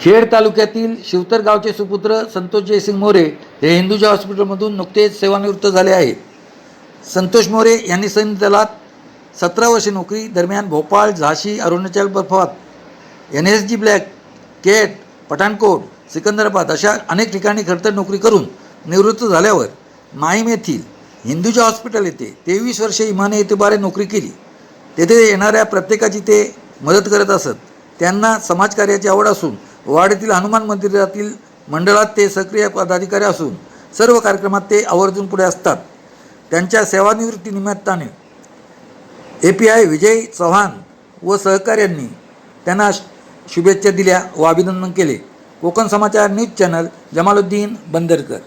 खेड तालुक्यातील शिवतर गावचे सुपुत्र संतोष जयसिंग मोरे हे हिंदुजा हॉस्पिटलमधून नुकतेच सेवानिवृत्त झाले आहेत. संतोष मोरे यांनी सैन्य दलात सतरा वर्षे नोकरी दरम्यान भोपाळ झाशी Arunachal बर्फात N S G black cat Pathankot Secunderabad अशा अनेक ठिकाणी खडतर नोकरी करून निवृत्त झाल्यावर माहीम येथील हिंदुजा हॉस्पिटल येथे तेवीस वर्षे इमाने येथेबारे नोकरी केली. तेथे येणाऱ्या प्रत्येकाची ते मदत करत असत. त्यांना समाजकार्याची आवड असून वाडीतील हनुमान मंदिरातील मंडळात ते सक्रिय पदाधिकारी असून सर्व कार्यक्रमात ते आवर्जून पुढे असतात. त्यांच्या सेवानिवृत्तीनिमित्ताने A P I Vijay Chavan व सहकाऱ्यांनी त्यांना शुभेच्छा दिल्या व अभिनंदन केले. Konkan Samachar news channel Jamaluddin Bandarkar.